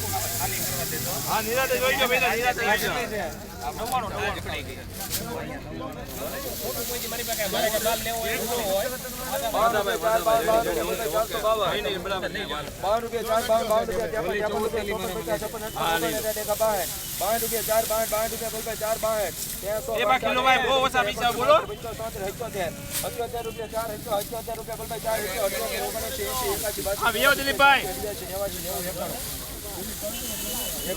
હા નિરાતે જોઈ ગયો ભાઈ નિરાતે જોઈ ગયો નવ્વાણું નવ્વાણું. બાવન રૂપિયા ચાર બાવન બાવન રૂપિયા રૂપિયા બાવન રૂપિયા ચાર બાવન બાવન રૂપિયા ચાર બાવન કિલો ભાઈ બહુ ઓછા પૈસા બોલો રૂપિયા ચાર એકસો અઠ્યોતેર રૂપિયા બોલભાઈ ચાર એકસો બાસી દિલીપભાઈ. નેવાસી નેવું એકાણું.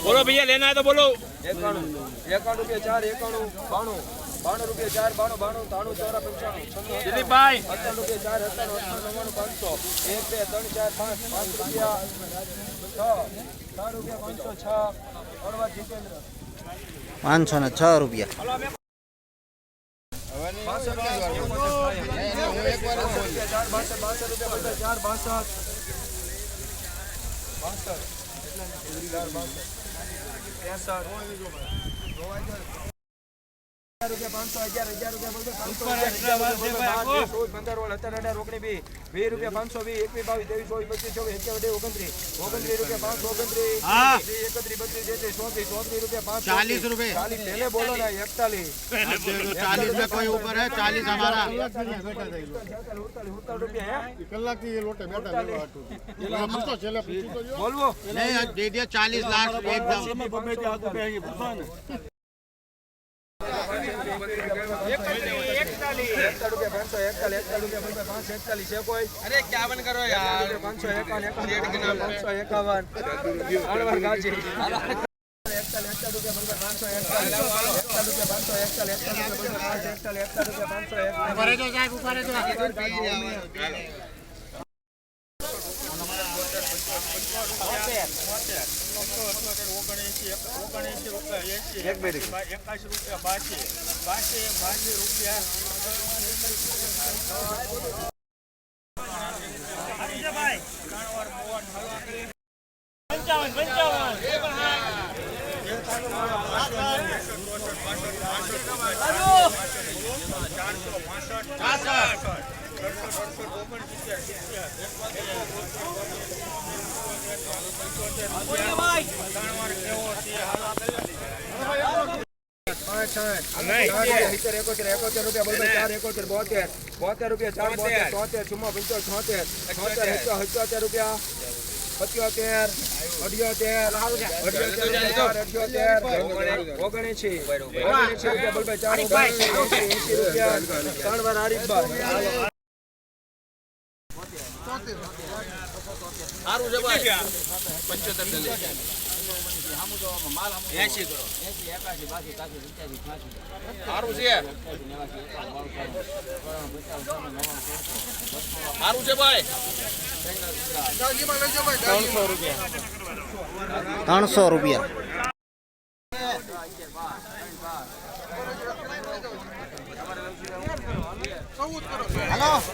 બોલો ભૈયા લેના હે તો બોલો. એકાણું એકાણું રૂપિયા ચાર એકાણું બાણું બાણું રૂપિયા ચાર બાણું બાણું ત્રાણું ચોરા પંચાણું દિલીપભાઈ. સત્તાણું રૂપિયા ચાર અઠાણું નવ્વાણું પાંચસો એક બે ત્રણ ચાર પાંચ પાંચ રૂપિયા છ ચાર રૂપિયા પાંચસો છ અડવા જીતેન્દ્ર. પાંચસો ને છ રૂપિયા. બાસઠ રૂપિયા ચાર બાસઠ બાસઠ રૂપિયા ચાર બાસઠ બાસઠ ત્રેસઠ ચાલીસ રૂપિયા. બોલો ને એકતાલીસ. ચાલીસ રૂપિયા કોઈ ઉપર હે ચાલીસ અમારા. કલાક બોલવો. નહીં ચાલીસ લાખ એકદમ. એકતાલીસ રૂપિયા પાંચસો એકતાલીસ એકતાલીસ રૂપિયા પાંચસો એકતાલીસ છે કોઈ? અરે ક્યાં કરો યાર. પાંચસો એકાવન એકાવન પાંચસો એકાવન. અણવર ગાજી. રૂપિયા પાંચસો એકતાલીસ એકતાલીસ રૂપિયા પાંચસો એકતાલીસ એકતાલીસ રૂપિયા બોલભાઈ પાંચસો એકતાલીસ એકતાલીસ રૂપિયા પાંચસો એકતાલીસ એક મિનિટ એકાશી રૂપિયા બાસી બાસી બાસી રૂપિયા. સાઠ ચાર રૂપિયા સત્યોતેર અઢ્યોતેર અઢ્યોતેર અઢ્યોતેર ઓગણએંસી ઓગણએંસી રૂપિયા બોલભાઈ ચાર એંસી રૂપિયા ત્રણ વાર આરીફભાઈ સારું છે ભાઈ. પંચોતેર એસી કરો. સારું છે. સારું છે ભાઈ. ત્રણસો રૂપિયા. ત્રણસો છે છે સમાસો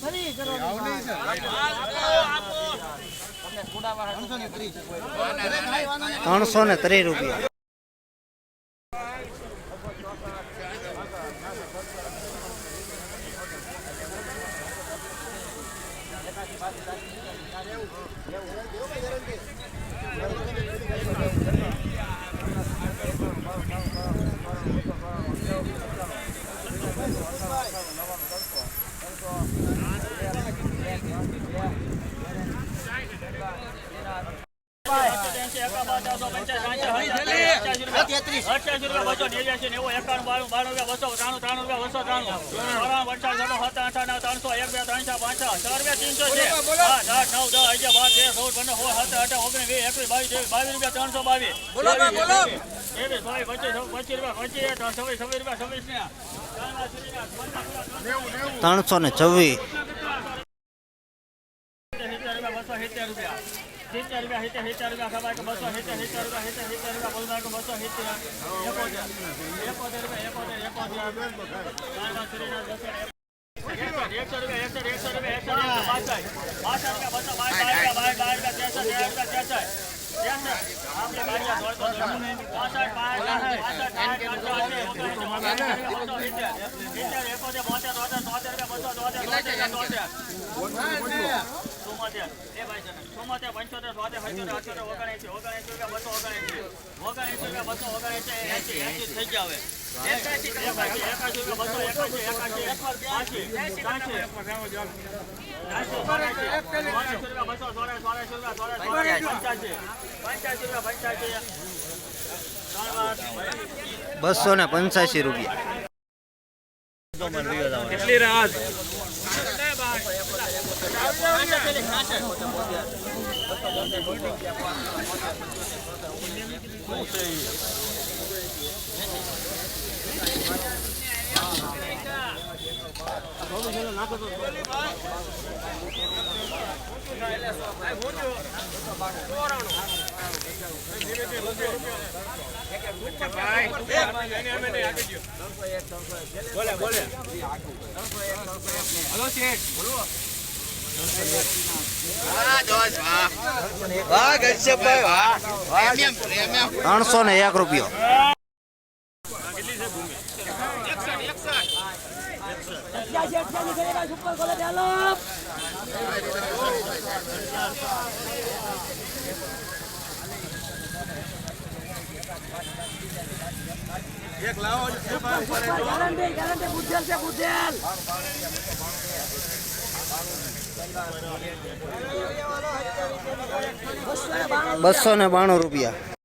ત્રણસો ને ત્રીસ રૂપિયા. પાંત્રીસ અઠ્યાસી રૂપિયા બસો રૂપિયા બસો ત્રાણું ત્રાણું રૂપિયા બસો ત્રણ. વચાર ત્રણસો એક બે ત્રણસો પાંચસો છ રૂપિયા ત્રણસો આઠ આઠ નવ દસ અગિયાર બાર ઓગણીસ એકવીસ બાવીસ ત્રેવીસ રૂપિયા ત્રણસો બાવીસ. ત્રેવીસ બાવીસ પચીસ પચીસ રૂપિયા પચીસ છવ્વીસ છવ્વીસ રૂપિયા છવ્વીસ ત્રણસો ને છવ્વીસ. રૂપિયા. સિત્તેર રૂપિયા સિત્તેર સિત્તેર રૂપિયા ખબર કે બસો સિત્તેર સિત્તેર રૂપિયા સિત્તેર સિત્તેર રૂપિયા બોલવા કે બસો સિત્તેર એકોતેર એકોતેર રૂપિયા એકોતેર એકોતેર એકસો રૂપિયા એકસો એકસો રૂપિયા એકસો રૂપિયા બાસઠ બાસઠ રૂપિયા બસો બાર રૂપિયા બાર બાર રૂપિયા ત્રેસઠ તેર રૂપિયા ત્રેસઠ આપણે ચુમ્મોતેર રૂપિયા બસો બસો બસો ને પંચ્યાસી રૂપિયા. કેટલી રાત બોલે બોલે. હલો શેઠ વાહ ત્રણસો ને એક રૂપિયો. બસો ને બાણું રૂપિયા.